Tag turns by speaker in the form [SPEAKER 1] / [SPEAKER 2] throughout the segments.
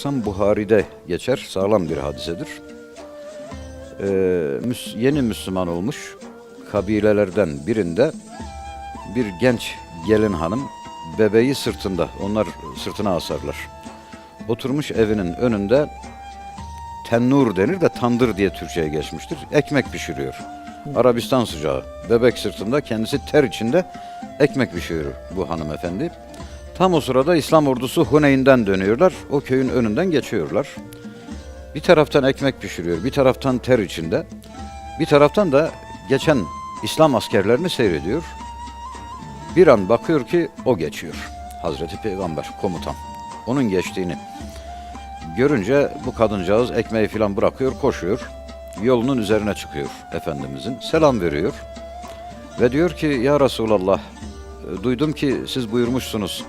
[SPEAKER 1] 90 Buhari'de geçer. Sağlam bir hadisedir. Ee, yeni Müslüman olmuş kabilelerden birinde bir genç gelin hanım bebeği sırtında. Onlar sırtına asarlar. Oturmuş evinin önünde tennur denir de tandır diye Türkçe'ye geçmiştir. Ekmek pişiriyor. Arabistan sıcağı. Bebek sırtında kendisi ter içinde ekmek pişiriyor bu hanımefendi. Tam o sırada İslam ordusu Huneyn'den dönüyorlar. O köyün önünden geçiyorlar. Bir taraftan ekmek pişiriyor, bir taraftan ter içinde. Bir taraftan da geçen İslam askerlerini seyrediyor. Bir an bakıyor ki o geçiyor. Hazreti Peygamber, komutan. Onun geçtiğini görünce bu kadıncağız ekmeği falan bırakıyor, koşuyor. Yolunun üzerine çıkıyor Efendimizin. Selam veriyor. Ve diyor ki ya Resulallah duydum ki siz buyurmuşsunuz.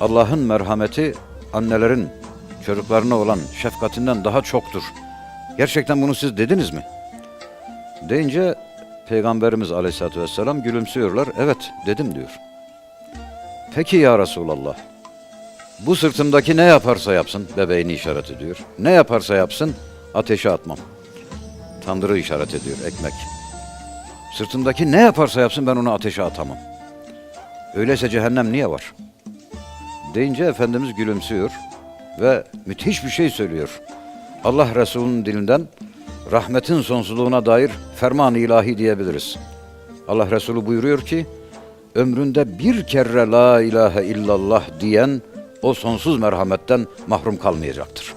[SPEAKER 1] Allah'ın merhameti annelerin çocuklarına olan şefkatinden daha çoktur. Gerçekten bunu siz dediniz mi? Deyince Peygamberimiz Aleyhisselatü Vesselam gülümsüyorlar. Evet dedim diyor. Peki ya Resulallah. Bu sırtımdaki ne yaparsa yapsın bebeğini işaret ediyor. Ne yaparsa yapsın ateşe atmam. Tandırı işaret ediyor ekmek. Sırtımdaki ne yaparsa yapsın ben onu ateşe atamam. Öyleyse cehennem niye var? Deyince Efendimiz gülümsüyor ve müthiş bir şey söylüyor. Allah Resulü'nün dilinden rahmetin sonsuzluğuna dair ferman-ı ilahi diyebiliriz. Allah Resulü buyuruyor ki, ömründe bir kere la ilahe illallah diyen o sonsuz merhametten mahrum kalmayacaktır.